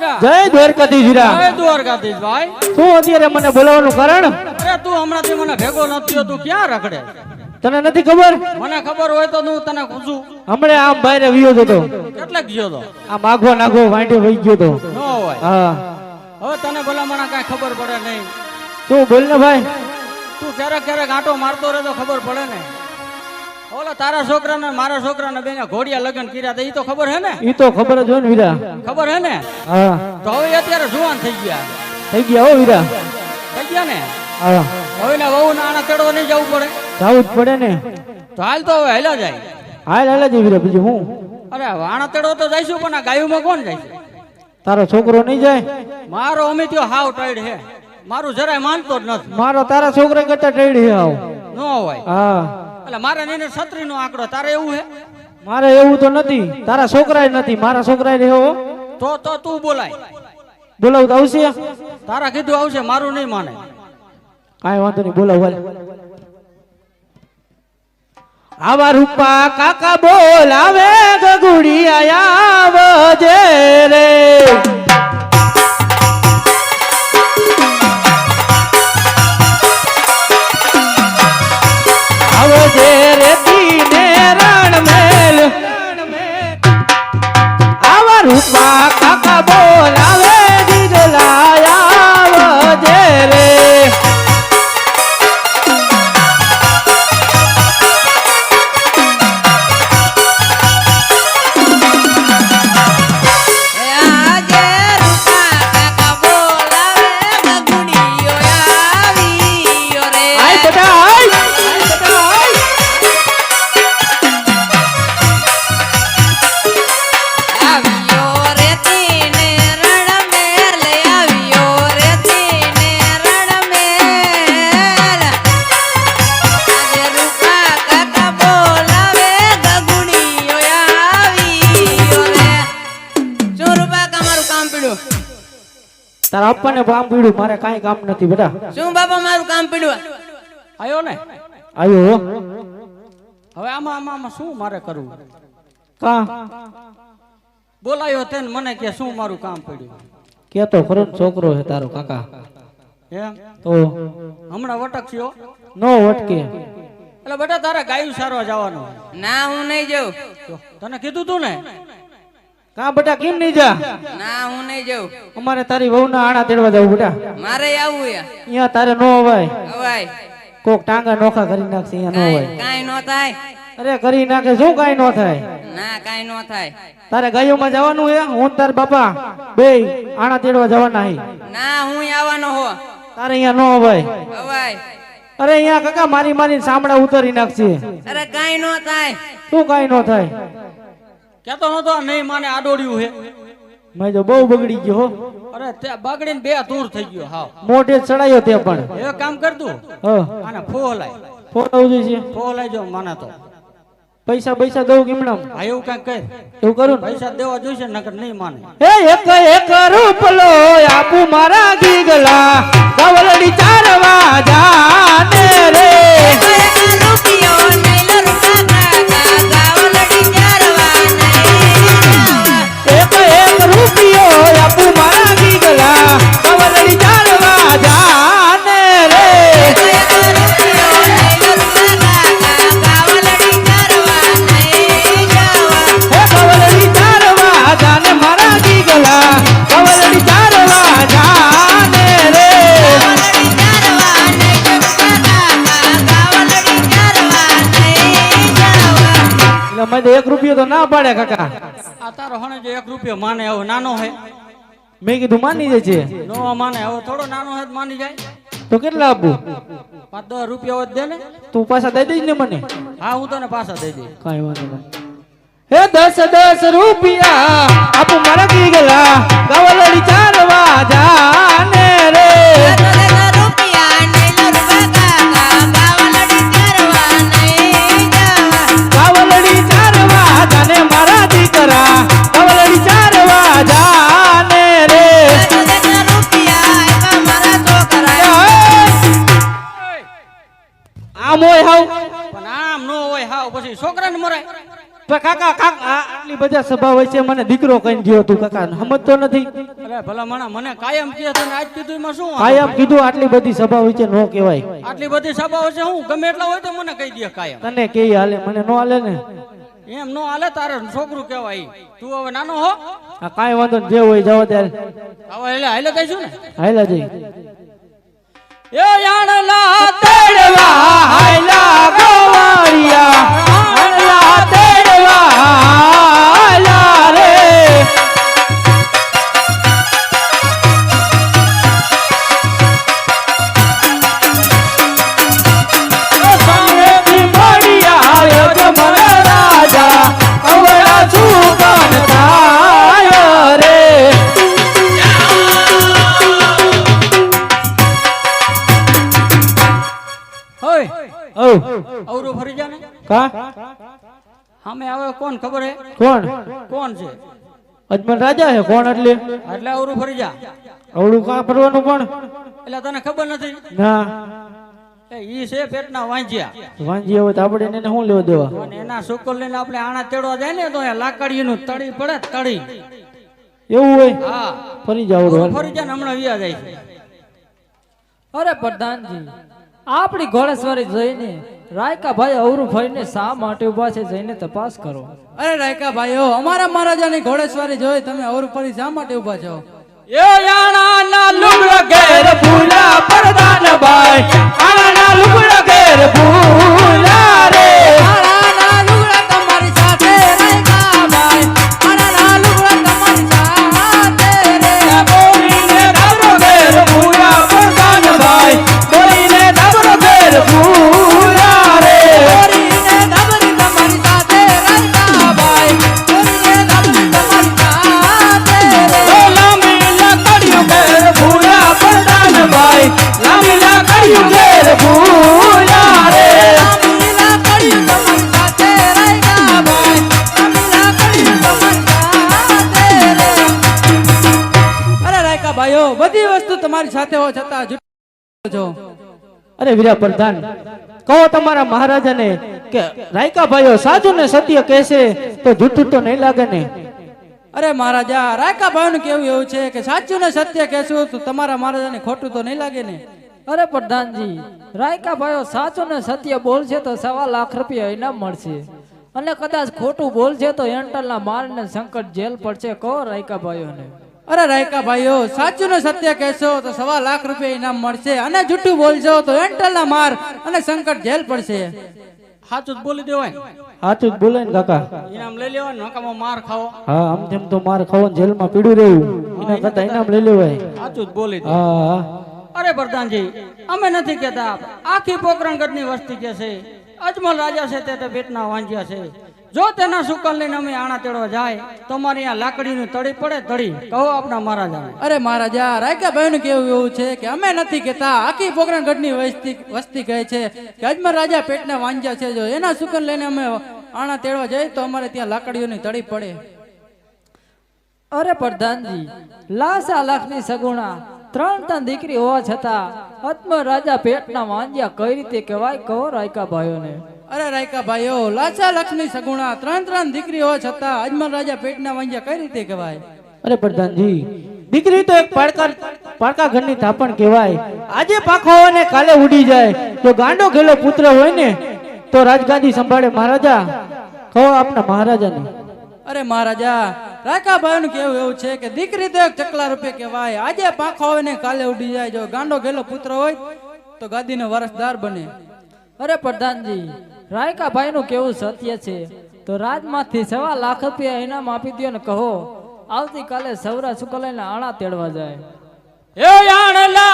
જય દ્વારકાધીશ વીરા જય દ્વારકાધીશ ભાઈ. તું અત્યારે મને બોલાવવાનું કારણ? અરે તું હમણાંથી મને ભેગો થયો તું ક્યાં રખડે? તને નથી ખબર? મને ખબર હોય તો હું તને પૂછું. હમણે આમ બહાર વિયો હતો. કેટલાક ગયો તો? આ માગો નાગો વાંટે વહી ગયો તો ન હોય. હા. હવે તને ભલામણ કાંઈ ખબર પડે નહીં. તું બોલ ને ભાઈ? તું ક્યારેક ક્યારેક આંટો મારતો રહે તો ખબર પડે ને. ઓલા તારા છોકરાને મારા છોકરાને બેને ઘોડિયા લગ્ન કર્યા હતા એ તો ખબર હે ને? ઈ તો ખબર જ હોય ને વીરા. ખબર હે ને? હા. તો હવે અત્યારે જુવાન થઈ ગયા. થઈ ગયા હો વીરા. થઈ ગયા ને? હા. હવે ને વહુ નાણા તેડવા નહીં જવું પડે. જવું જ પડે ને. તો હાલ તો હવે હેલા જાય. હાલ હેલા જાય વીરા બીજું હું? અરે વાણા તેડો તો જઈશું પણ આ ગાયુમાં કોણ જાય? તારો છોકરો નહીં જાય? મારો અમિત્યો હાવ ટાઈડ હે. મારું જરાય માનતો જ નથી. મારો તારા છોકરા કરતા ટાઈડ હે આવ. ન હોય. હા. એટલે મારા નીને છત્રી નો આંકડો તારે એવું હે? મારે એવું તો નથી તારા છોકરા નથી મારા છોકરા તો તો તું બોલાય. બોલાવું તો આવશે? તારા કીધું આવશે મારું નહીં માને. કાંઈ વાંધો નહીં બોલાવ હાલ. આવા રૂપા કાકા બોલાવે ગગુડી તારા અપ્પાને કામ પીડ્યું મારે કાંઈ કામ નથી બેટા. શું બાપા મારું કામ પીડ્યું? આવ્યો ને? આવ્યો હવે આમાં આમાં આમાં શું મારે કરવું? કા? બોલાયો તેને મને કે શું મારું કામ પડ્યું? કેતો ખરો ને છોકરો છે તારો કાકા. એમ? તો? હમણાં વટકશો નો વટકે. એટલે બેટા તારે ગાયું સારવા જવાનું. ના હું નહીં જાઉં. તને કીધું તું ને? કા બેટા કેમ નહીં જા? ના હું નહીં જાઉં. અમારે તારી વહુના આણા તેડવા જવું બેટા. મારે આવું અહીંયા તારે નો અવાય. અવાય. કોક ટાંગા નોખા કરી નાખશે અહીંયા નો અવાય. કાઈ નો થાય. અરે કરી નાખે શું કાંઈ નો થાય? ના કાઈ નો થાય. તારે ગાયોમાં જવાનું હે હું ને તાર બાપા બે આણા તેડવા જવાના હી. ના હું આવવાનો હો. તારે અહીંયા નો અવાય. અવાય. અરે અહીંયા કાકા મારી મારી સાંભળા ઉતારી નાખશે. અરે કાંઈ નો થાય. શું કાંઈ નો થાય? કેતો નતો નહીં માને આડોડ્યું હે મેં તો બહુ બગડી ગયો અરે તે બગડીને બે તૂર થઈ ગયો હાવ. મોઢે ચડાયો તે પણ. એ કામ કરતું હ. આને ફોલાય. ફોલાવું છે. ફોલાય જો માને તો. પૈસા પૈસા દઉં કેમણામ હા એવું કાંઈક કહે. એવું કરું પૈસા દેવા જોઈશે નકર નહીં માને. એ એક એક રૂપલો આપું મારા ગીગલા. ગવલડી ચારવા જાને ના પાડે કાકા. આ તારો હણે જો એક રૂપિયો માને આવો નાનો હે. મેં કીધું માની જાય છે. નો માને આવો થોડો નાનો હે માની જાય. તો કેટલા આપું? પાંચ દસ રૂપિયા દે ને. તું પાછા દઈ દઈશ ને મને? હા હું તને પાછા દઈ દઈશ. કઈ વાંધો નહીં. હે દસ દસ રૂપિયા આપું મારા ગીગલા આમ હોય હાવ. પણ આમ નો હોય હાવ પછી છોકરાને મરાય. પણ કાકા કાકા આટલી બધા સભા હોય છે મને દીકરો કઈ ગયો તું કાકા સમજતો નથી. અરે ભલા માણા મને કાયમ કહે છે આજ કીધું એમાં શું? કાયમ કીધું આટલી બધી સભા હોય છે નો કહેવાય. આટલી બધી સભા હોય છે હું ગમે એટલા હોય તો મને કહી દે કાયમ. તને કે હાલે મને નો હાલે ને. એમ નો હાલે તારે છોકરું કહેવાય. તું હવે નાનો હો. આ કાંઈ વાંધો જે હોય જાવ ત્યારે હવે એટલે હાલે કહીશું ને? હાલે જઈ. એ યાણલા તેડવા હાયલા કા? સામે આવે કોણ ખબર હે? કોણ? કોણ છે? અજમલ રાજા હે કોણ એટલે? એટલે અવરું ફરી જા. અવળું કા ફરવાનું પણ? એટલે તને ખબર નથી? ના. એ ઈ છે પેટના વાંજ્યા. વાંજિયા હોય તો આપણે એને શું લેવા દેવા? અને એના શુકલ લઈને આપણે આણા તેડવા જાય ને તો લાકડીનું તળી પડે તળી. એવું હોય? હા. ફરી જાવ ફરી જાય ને હમણાં વિયા જાય છે. અરે પ્રધાનજી આપણી ઘોડેસવારી જોઈને રાયકા ભાઈ અવરું ને શા માટે ઊભા છે જઈને તપાસ કરો. અરે રાયકા ભાઈ ઓ અમારા મહારાજાની ઘોડેશ્વરી જોઈ તમે અવરું ફરી શા માટે ઊભા છો? એ યાણાના લુગડ ઘેર ભૂલા પરદાન ભાઈ આણાના લુગડ ઘેર ભૂલા બધી વસ્તુ તમારી સાથે હોવા છતાં જુઠ્ઠા અરે વીરા પ્રધાન કહો તમારા મહારાજાને કે રાયકા ભાઈઓ સાચું ને સત્ય કહેશે તો જૂઠું તો નહીં લાગે ને. અરે મહારાજા રાયકા ભાઈનું કેવું એવું છે કે સાચું ને સત્ય કહેશું તો તમારા મહારાજાને ખોટું તો નહીં લાગે ને? અરે પ્રધાનજી રાયકા ભાઈઓ સાચું ને સત્ય બોલશે તો સવા લાખ રૂપિયા ઇનામ મળશે. અને કદાચ ખોટું બોલશે તો એન્ટલના મારને સંકટ જેલ પડશે. કહો રાયકા ભાઈઓને. અરે રાયકા ભાઈઓ સાચું ને સત્ય કહેશો તો સવા લાખ રૂપિયા ઇનામ મળશે અને જૂઠું બોલશો તો એન્ટલના માર અને સંકટ જેલ પડશે. સાચું જ બોલી દેવાય. સાચું જ બોલે ને કાકા. ઇનામ લઈ લેવાનું નકામાં માર ખાવો. હા આમ તેમ તો માર ખાવાનું જેલમાં પીડું રહેવું એના કરતા ઇનામ લઈ લેવાય. સાચું જ બોલી હા હા. અરે પ્રધાનજી અમે નથી કહેતા આખી પોકરણગઢની વસ્તી કે છે અજમલ રાજા છે તે તે પેટના વાંજ્યા છે. જો તેના સુકલ લઈને અમે આણા તેડવા જાય, તો અમારે અહીંયા લાકડીનું તળી પડે, તળી. કહો આપણા મહારાજા અરે મહારાજા, રાયકા ભાઈનું કેવું એવું છે કે અમે નથી કહેતા, આખી પોકરણગઢની વસ્તી વસ્તી કહે છે કે અજમલ રાજા પેટના વાંજ્યા છે, જો એના સુકલ લઈને અમે આણા તેડવા જઈએ, તો અમારે ત્યાં લાકડીઓની તળી પડે. અરે પ્રધાનજી લાસા લાખની સગુણા, ત્રણ ત્રણ દીકરી હોવા છતાં આત્મ રાજા પેટના વાંજ્યા કઈ રીતે કહેવાય? કહો રાયકા ભાઈઓને. અરે રાયકા ભાઈઓ લાચા લખની સગુણા ત્રણ ત્રણ દીકરી હોવા છતાં અજમલ રાજા પેટના વાંજ્યા કઈ રીતે કહેવાય? અરે પ્રધાનજી દીકરી તો એક પાડકા પાડકા ઘરની થાપણ કહેવાય. આજે પાખો હોય ને કાલે ઉડી જાય. તો ગાંડો ગેલો પુત્ર હોય ને તો રાજગાદી સંભાળે મહારાજા. કહો આપના મહારાજાને. અરે મહારાજા રાયકા ભાઈનું કેવું એવું છે કે દીકરી તો એક ચકલા રૂપે કહેવાય. આજે પાખો હોય ને કાલે ઉડી જાય. જો ગાંડો ગેલો પુત્ર હોય તો ગાદીનો વારસદાર બને. અરે પ્રધાનજી રાયકા ભાઈનું કેવું સત્ય છે. તો રાજમાંથી સવા લાખ રૂપિયા ઇનામ આપી દો ને કહો, આવતીકાલે સૌરા ને આણા તેડવા જાય. એ યાણલા તે